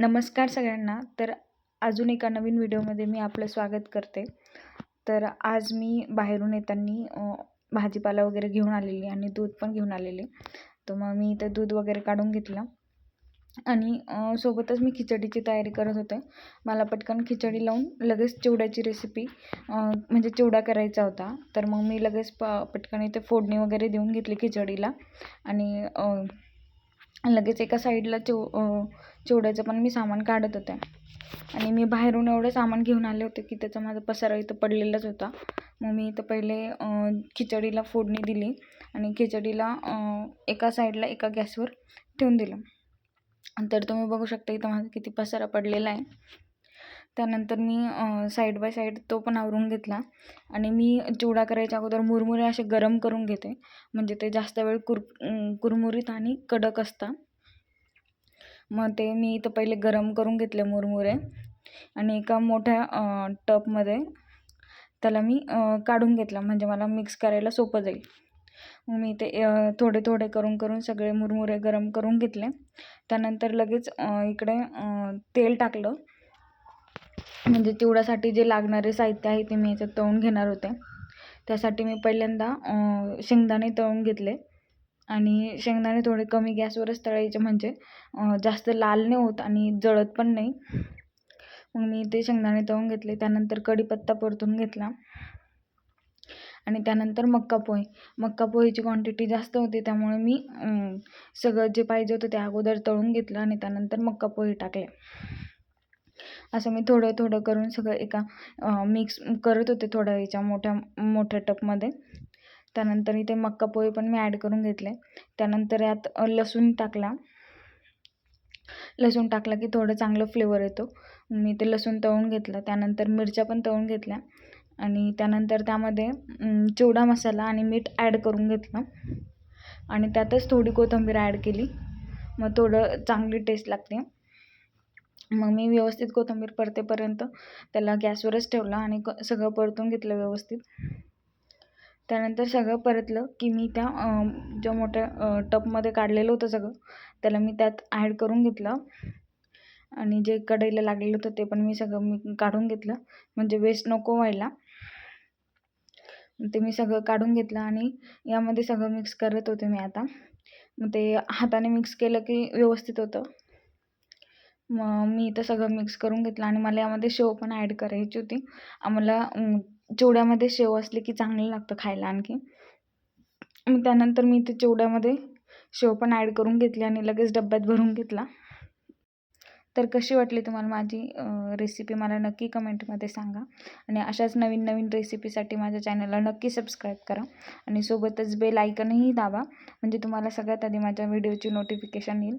नमस्कार सगळ्यांना. तर अजून एका नवीन व्हिडिओमध्ये मी आपलं स्वागत करते. तर आज मी बाहेरून येताना भाजीपाला वगैरे घेऊन आलेली आणि दूध पण घेऊन आलेले. तर मग मी इथं दूध वगैरे काढून घेतलं. आणि सोबतच मी खिचडीची तयारी करत होते. मला पटकन खिचडी लावून लगेच चिवड्याची रेसिपी म्हणजे चिवडा करायचा होता. तर मग मी लगेच प पटकन इथे फोडणी वगैरे देऊन घेतली खिचडीला. आणि लगेच एका साईडला चिव चिवड्याचं पण मी सामान काढत होते. आणि मी बाहेरून एवढं सामान घेऊन आले होते की त्याचा माझा पसारा इथं पडलेलाच होता. मग मी इथं पहिले खिचडीला फोडणी दिली आणि खिचडीला एका साईडला एका गॅसवर ठेवून दिलं. तर तुम्ही बघू शकता इथं माझा किती पसारा पडलेला आहे. त्यानंतर मी साईड बाय साईड तो पण आवरून घेतला. आणि मी चिवडा करायच्या अगोदर मुरमुरे असे गरम करून घेते. म्हणजे ते जास्त वेळ कुर कुरमुरीत आणि कडक असतात. मग ते मी इथं पहिले गरम करून घेतले मुरमुरे. आणि एका मोठ्या टपमध्ये त्याला मी काढून घेतला. म्हणजे मला मिक्स करायला सोपं जाईल. मग मी ते थोडे थोडे करून करून सगळे मुरमुरे गरम करून घेतले. त्यानंतर लगेच इकडे तेल टाकलं. म्हणजे चिवड्यासाठी जे लागणारे साहित्य आहे ते मी याच्यात तळून घेणार होते. त्यासाठी मी पहिल्यांदा शेंगदाणे तळून घेतले. आणि शेंगदाणे थोडे कमी गॅसवरच तळायचे म्हणजे जास्त लाल नाही होत आणि जळत पण नाही. मग मी ते शेंगदाणे तळून घेतले. त्यानंतर कढीपत्ता परतून घेतला. आणि त्यानंतर मक्का पोहे. मक्का पोहेची क्वांटिटी जास्त होती त्यामुळे मी सगळं जे पाहिजे होतं ते अगोदर तळून घेतलं आणि त्यानंतर मक्का पोहे टाकले. असं मी थोडं थोडं करून सगळं एका मिक्स करत होते थोडं याच्या मोठ्या मोठ्या टपमध्ये. त्यानंतर इथे मक्का पोहे पण मी ॲड करून घेतले. त्यानंतर यात लसूण टाकला. लसूण टाकला की थोडं चांगलं फ्लेवर येतो. मी ते लसूण तळून घेतलं. त्यानंतर मिरच्या पण तळून घेतल्या. आणि त्यानंतर त्यामध्ये चिवडा मसाला आणि मीठ ॲड करून घेतलं. आणि त्यातच थोडी कोथिंबीर ॲड केली. मग थोडं चांगली टेस्ट लागते. मग मी व्यवस्थित कोथिंबीर परतेपर्यंत त्याला गॅसवरच ठेवलं आणि क सगळं परतून घेतलं व्यवस्थित. त्यानंतर सगळं परतलं की मी त्या ज्या मोठ्या टपमध्ये काढलेलं होतं सगळं त्याला मी त्यात ॲड करून घेतलं. आणि जे कढईला लागलेलं होतं ते पण मी सगळं मी काढून घेतलं. म्हणजे वेस्ट नको व्हायला. ते मी सगळं काढून घेतलं आणि यामध्ये सगळं मिक्स करत होते मी आता. मग ते हाताने मिक्स केलं की व्यवस्थित होतं. मग मी इथं सगळं मिक्स करून घेतलं आणि मला यामध्ये शेव पण ॲड करायची होती. आम्हाला चिवड्यामध्ये शेव असले की चांगलं लागतं खायला आणखी. मग त्यानंतर मी इथे चिवड्यामध्ये शेव पण ॲड करून घेतली आणि लगेच डब्यात भरून घेतला. तर कशी वाटली तुम्हाला माझी रेसिपी मला नक्की कमेंटमध्ये सांगा. आणि अशाच नवीन नवीन रेसिपीसाठी माझ्या चॅनलला नक्की सबस्क्राईब करा. आणि सोबतच बेल आयकनही दाबा. म्हणजे तुम्हाला सगळ्यात आधी माझ्या व्हिडिओची नोटिफिकेशन येईल.